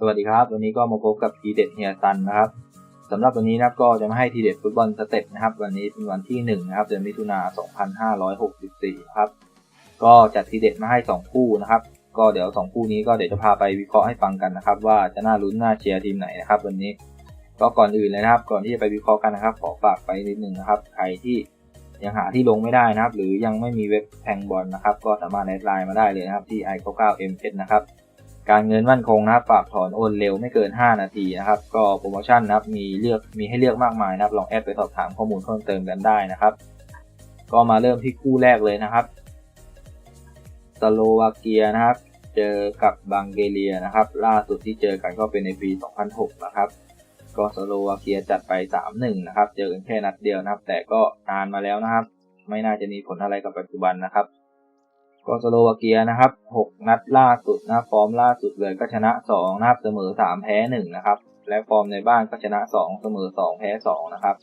สวัสดีครับ วันนี้ก็มาพบกับทีเด็ดเฮียซันนะครับสำหรับวันนี้นะครับก็จะมาให้ทีเด็ดฟุตบอลสเต็ปนะครับ วันนี้เป็นวันที่1นะครับเดือนมิถุนา2564ครับก็จัดทีเด็ดมาให้ 2 คู่นะครับ ก็เดี๋ยว 2 คู่นี้ก็เดี๋ยวจะพาไปวิเคราะห์ให้ฟังกันนะครับ ว่าจะน่าลุ้นน่าเชียร์ทีมไหนนะครับ วันนี้ก็ก่อนอื่นเลยนะครับ ก่อนที่จะไปวิเคราะห์กันนะครับ ขอฝากไปนิดนึงนะครับ ใครที่ยังหาที่ลงไม่ได้นะครับ หรือยังไม่มีเว็บแทงบอลนะครับ ก็สามารถแอดไลน์มาได้เลยนะครับที่ i 9 9 m 7นะครับ การเงินมั่นคงนะครับฝากถอนโอนเร็วไม่เกิน 5 นาทีนะครับ ก็โปรโมชั่นนะครับมีเลือกมีให้เลือกมากมายนะครับลองแอดไปสอบถามข้อมูลเพิ่มเติมกันได้นะครับ ก็มาเริ่มที่คู่แรกเลยนะครับสโลวาเกียนะครับ เจอกับบังเกเรียนะครับ ล่าสุดที่เจอกันก็เป็นในปี 2006 นะครับก็สโลวาเกียจัดไป 3-1 นะครับ เจอกันแค่นัดเดียวนะครับ แต่ก็นานมาแล้วนะครับ ไม่น่าจะมีผลอะไรกับปัจจุบันนะครับ ก็สโลวาเกียนะครับ 6 นัดล่าสุดนะฟอร์มล่าสุดเลยก็ชนะ 2 นะครับ เสมอ 3 แพ้ 1 นะครับ และฟอร์มในบ้านก็ชนะ 2 เสมอ 2 แพ้ 2 นะครับ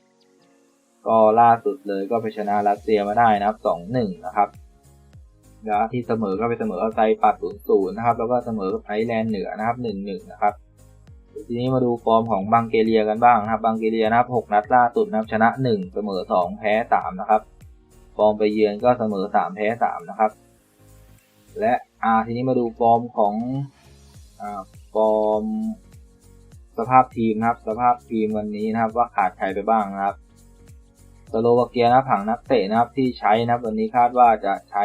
ก็ล่าสุดเลยก็ไปชนะรัสเซียมาได้นะครับ 2-1 นะครับแล้วที่เสมอก็ไปเสมอกับไซปัด0-0 นะครับ แล้วก็เสมอไอร์แลนด์เหนือนะครับ 1-1 นะครับทีนี้มาดูฟอร์มของบังเกเรียกันบ้างนะครับ บังเกเรียนะครับ 6 นัดล่าสุดนะครับ ชนะ 1 เสมอ 2 แพ้ 3 นะครับ ฟอร์มไปเยือนก็เสมอ 3 แพ้ 3 นะครับ และอ่าทีนี้มาดูฟอร์มของอ่าฟอร์มสภาพทีมนะครับ สภาพทีมวันนี้นะครับ ว่าขาดใครไปบ้างนะครับสโลวาเกียนะผังนักเตะนะครับที่ใช้นะครับ วันนี้คาดว่าจะใช้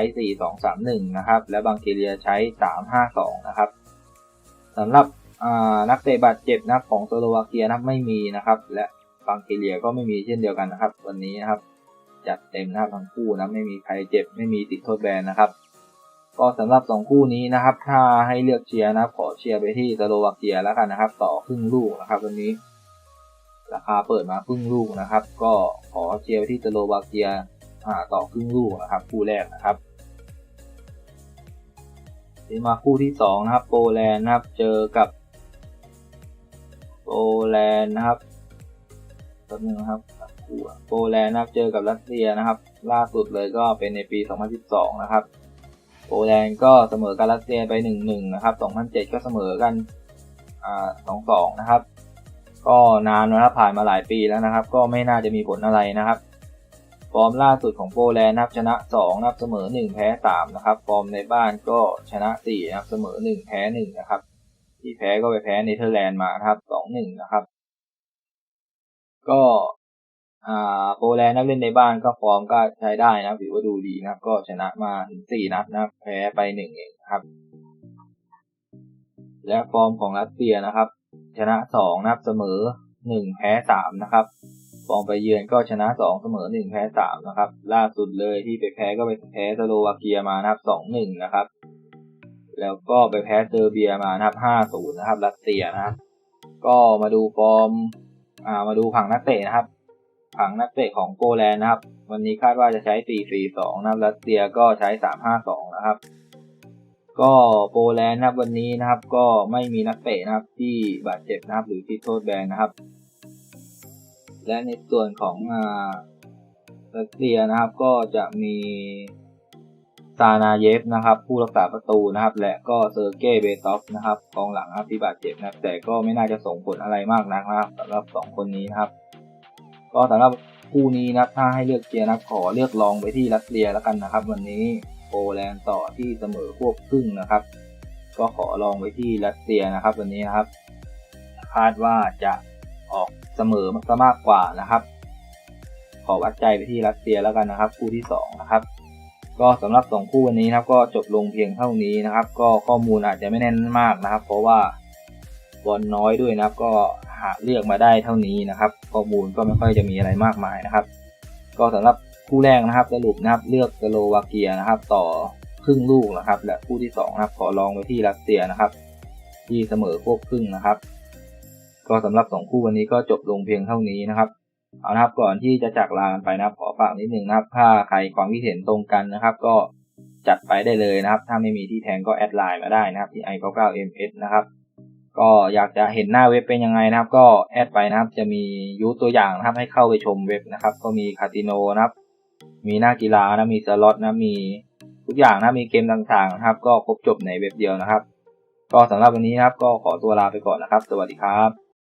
4-2-3-1 นะครับ และบังเกเรียใช้ 3-5-2 นะครับสำหรับนักเตะบาดเจ็บนะครับของสโลวาเกียนะครับไม่มีนะครับ และบังเกเรียก็ไม่มีเช่นเดียวกันนะครับ วันนี้นะครับ จัดเต็มนะครับทั้งคู่นะไม่มีใครเจ็บไม่มีติดโทษแบนนะครับ ก็สำหรับสองคู่นี้นะครับ ถ้าให้เลือกเชียร์นะครับ ขอเชียร์ไปที่สโลวาเกียแล้วกันนะครับ ต่อครึ่งลูกนะครับวันนี้ ราคาเปิดมาครึ่งลูกนะครับ ก็ขอเชียร์ไปที่สโลวาเกียต่อครึ่งลูกนะครับ คู่แรกนะครับมาคู่ที่สองนะครับโปแลนด์นะครับ เจอกับโปแลนด์นะครับตัวนึงนะครับคู่โปแลนด์นะครับเจอกับรัสเซียนะครับ ล่าสุดเลยก็เป็นในปี 2012 นะครับ โปแลนด์ก็เสมอกับรัสเซียไป 1-1 นะครับ 2007 ก็เสมอกันอ่า2-2 นะครับ ก็นานนะครับผ่านมาหลายปีแล้วนะครับ ก็ไม่น่าจะมีผลอะไรนะครับ ฟอร์มล่าสุดของโปแลนด์นะครับชนะ 2นะครับเสมอ 1 แพ้ 3 นะครับ ฟอร์มในบ้านก็ชนะ 4นะครับเสมอ 1 แพ้ 1 นะครับ ที่แพ้ก็ไปแพ้เนเธอร์แลนด์มาครับ 2-1 นะครับ ก็ อ่าโปแลนด์นักเล่นในบ้านก็ฟอร์มก็ใช้ได้นะถือว่าดูดีนะก็ชนะมาถึง4นัดนะแพ้ไป1เองครับ และฟอร์มของรัสเซียนะครับ ชนะ2นะครับเสมอ1แพ้3นะครับฟอร์มไปเยือนก็ชนะ2เสมอ1แพ้3นะครับ ล่าสุดเลยที่ไปแพ้ก็ไปแพ้สโลวาเกียมานะครับ2-1นะครับ แล้วก็ไปแพ้เซอร์เบียมานะครับห้าศูนะครับ รัสเซียนะครับก็มาดูฟอร์มอ่ามาดูผังนักเตะนะครับ ผังนักเตะของโปแลนด์นะครับ วันนี้คาดว่าจะใช้ 4-4-2 นะครับรัสเซียก็ใช้ 3-5-2 นะครับ ก็โปแลนด์นะครับวันนี้นะครับก็ไม่มีนักเตะนะครับที่บาดเจ็บนะครับหรือที่โทษแบนนะครับ และในส่วนของรัสเซียนะครับก็จะมีซานาเยฟนะครับ ผู้รักษาประตูนะครับ และก็เซอร์เกย์เบตอฟนะครับกองหลังนะครับที่บาดเจ็บนะครับแต่ก็ไม่น่าจะส่งผลอะไรมากนักนะครับสำหรับสองคนนี้นะครับ ก็สำหรับคู่นี้นะครับถ้าให้เลือกเชียร์นะขอเลือกลองไปที่รัสเซียแล้วกันนะครับ วันนี้โปแลนด์ต่อที่เสมอพวกครึ่งนะครับ ก็ขอลองไปที่รัสเซียนะครับ วันนี้นะครับ คาดว่าจะออกเสมอมันก็มากกว่านะครับ ขอวัดใจไปที่รัสเซียแล้วกันนะครับ คู่ที่สองนะครับก็สำหรับสองคู่วันนี้นะครับก็จบลงเพียงเท่านี้นะครับ ก็ข้อมูลอาจจะไม่แน่นมากนะครับ เพราะว่าบอลน้อยด้วยนะครับ ก็ หาเลือกมาได้เท่านี้นะครับข้อมูลก็ไม่ค่อยจะมีอะไรมากมายนะครับ ก็สำหรับคู่แรกนะครับสรุปนะครับเลือกสโลวาเกียนะครับ ต่อครึ่งลูกนะครับ และคู่ที่2นะครับขอลองไปที่รัสเซียนะครับ ที่เสมอควบครึ่งนะครับ ก็สำหรับ 2 คู่วันนี้ก็จบลงเพียงเท่านี้นะครับเอานะครับก่อนที่จะจากลากันไปนะครับ ขอฝากนิดนึงนะครับ ถ้าใครความคิดเห็นตรงกันนะครับ ก็จัดไปได้เลยนะครับ ถ้าไม่มีที่แทงก็แอดไลน์มาได้นะครับที่ i99ms นะครับ ก็อยากจะเห็นหน้าเว็บเป็นยังไงนะครับ ก็แอดไปนะครับ จะมียูตัวอย่างนะครับ ให้เข้าไปชมเว็บนะครับ ก็มีคาติโนนะครับ มีหน้ากีฬานะมีสล็อตนะมีทุกอย่างนะมีเกมต่างๆนะครับ ก็ครบจบในเว็บเดียวนะครับ ก็สำหรับวันนี้นะครับ ก็ขอตัวลาไปก่อนนะครับ สวัสดีครับ